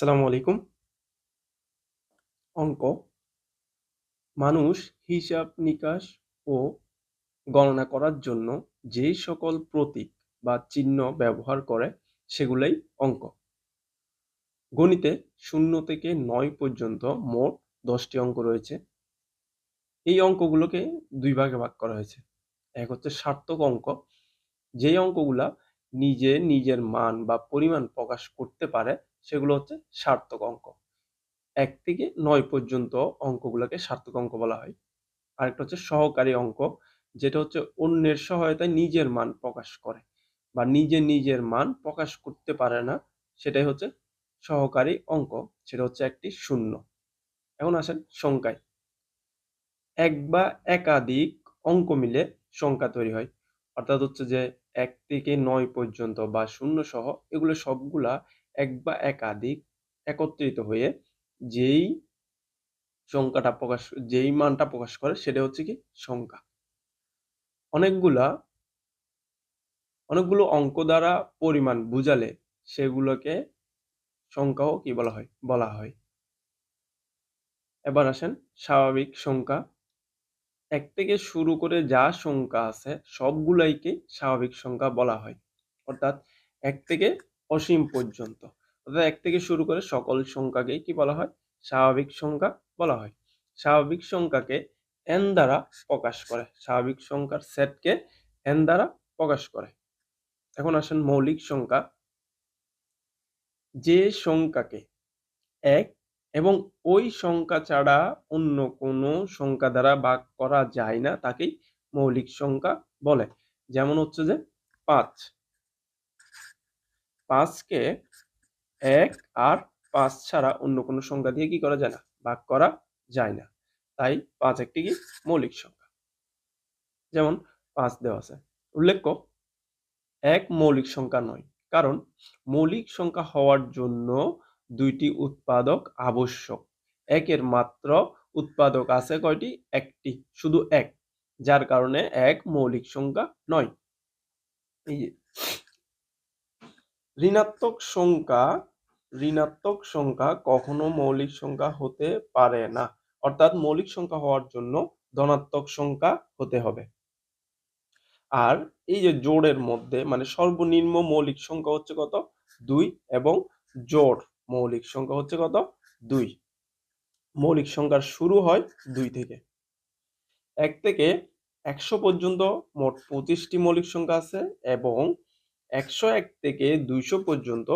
আসসালামু আলাইকুম। অঙ্ক। মানুষ হিসাব নিকাশ ও গণনা করার জন্য যেই সকল প্রতীক বা চিহ্ন ব্যবহার করে সেগুলাই অঙ্ক। গণিতে শূন্য থেকে নয় পর্যন্ত মোট দশটি অঙ্ক রয়েছে। এই অঙ্কগুলোকে দুই ভাগে ভাগ করা হয়েছে। এক হচ্ছে সার্থক অঙ্ক। যেই অঙ্কগুলা নিজে নিজের মান বা পরিমাণ প্রকাশ করতে পারে, সেগুলো হচ্ছে সার্থক অঙ্ক। এক থেকে নয় পর্যন্ত অঙ্কগুলোকে সার্থক অঙ্ক বলা হয়। আরেকটা হচ্ছে সহকারী অঙ্ক, যেটা হচ্ছে অন্যের সহায়তায় নিজের মান প্রকাশ করে বা নিজে নিজের মান প্রকাশ করতে পারে না, সেটাই হচ্ছে সহকারী অঙ্ক, সেটা হচ্ছে একটি শূন্য। এখন আসেন সংখ্যায়। এক বা একাধিক অঙ্ক মিলে সংখ্যা তৈরি হয়। অর্থাৎ হচ্ছে যে এক থেকে নয় পর্যন্ত বা শূন্য সহ এগুলো সবগুলা এক বা একাধিক একত্রিত হয়ে যেই সংখ্যাটা প্রকাশ, যেই মানটা প্রকাশ করে সেটা হচ্ছে কি সংখ্যা। অনেকগুলা, অনেকগুলো অঙ্ক দ্বারা পরিমাণ বুঝালে সেগুলোকে সংখ্যাও কি বলা হয় বলা হয়। এবার আসেন স্বাভাবিক সংখ্যা এক থেকে শুরু করে যা সংখ্যা আছে, সবগুলাইকে স্বাভাবিক সংখ্যা বলা হয়। অর্থাৎ এক থেকে অসীম পর্যন্ত। অর্থাৎ এক থেকে শুরু করে সকল সংখ্যাকেই কি বলা হয়? স্বাভাবিক সংখ্যা বলা হয়। স্বাভাবিক সংখ্যাকে এন দ্বারা প্রকাশ করে। স্বাভাবিক সংখ্যার সেটকে এন দ্বারা প্রকাশ করে। এখন আসেন মৌলিক সংখ্যা। যে সংখ্যাকে এক এবং ওই সংখ্যা ছাড়া অন্য কোনো সংখ্যা দ্বারা ভাগ করা যায় না, তাকেই মৌলিক সংখ্যা বলে। যেমন হচ্ছে যে পাঁচ। পাঁচকে এক আর পাঁচ ছাড়া অন্য কোনো সংখ্যা দিয়ে কি করা যায় না? ভাগ করা যায় না। তাই পাঁচ একটি কি মৌলিক সংখ্যা যেমন পাঁচ দেওয়া আছে। উল্লেখ্য, এক মৌলিক সংখ্যা নয়। কারণ মৌলিক সংখ্যা হওয়ার জন্য দুইটি উৎপাদক আবশ্যক। একের মাত্র উৎপাদক আছে কয়টি? একটি, শুধু এক, যার কারণে এক মৌলিক সংখ্যা নয়। ঋণাত্মক সংখ্যা ঋণাত্মক সংখ্যা কখনো মৌলিক সংখ্যা হতে পারে না। অর্থাৎ মৌলিক সংখ্যা হওয়ার জন্য ধনাত্মক সংখ্যা হতে হবে। আর এই যে, জোড়ের মধ্যে মানে সর্বনিম্ন মৌলিক সংখ্যা হচ্ছে কত? দুই এবং জোড়। মৌলিক সংখ্যা হচ্ছে কত? দুই। মৌলিক সংখ্যার শুরু হয় দুই থেকে। এক থেকে একশো পর্যন্ত মোট পঁচিশটি মৌলিক সংখ্যা আছে এবং একশো এক থেকে দুইশো পর্যন্ত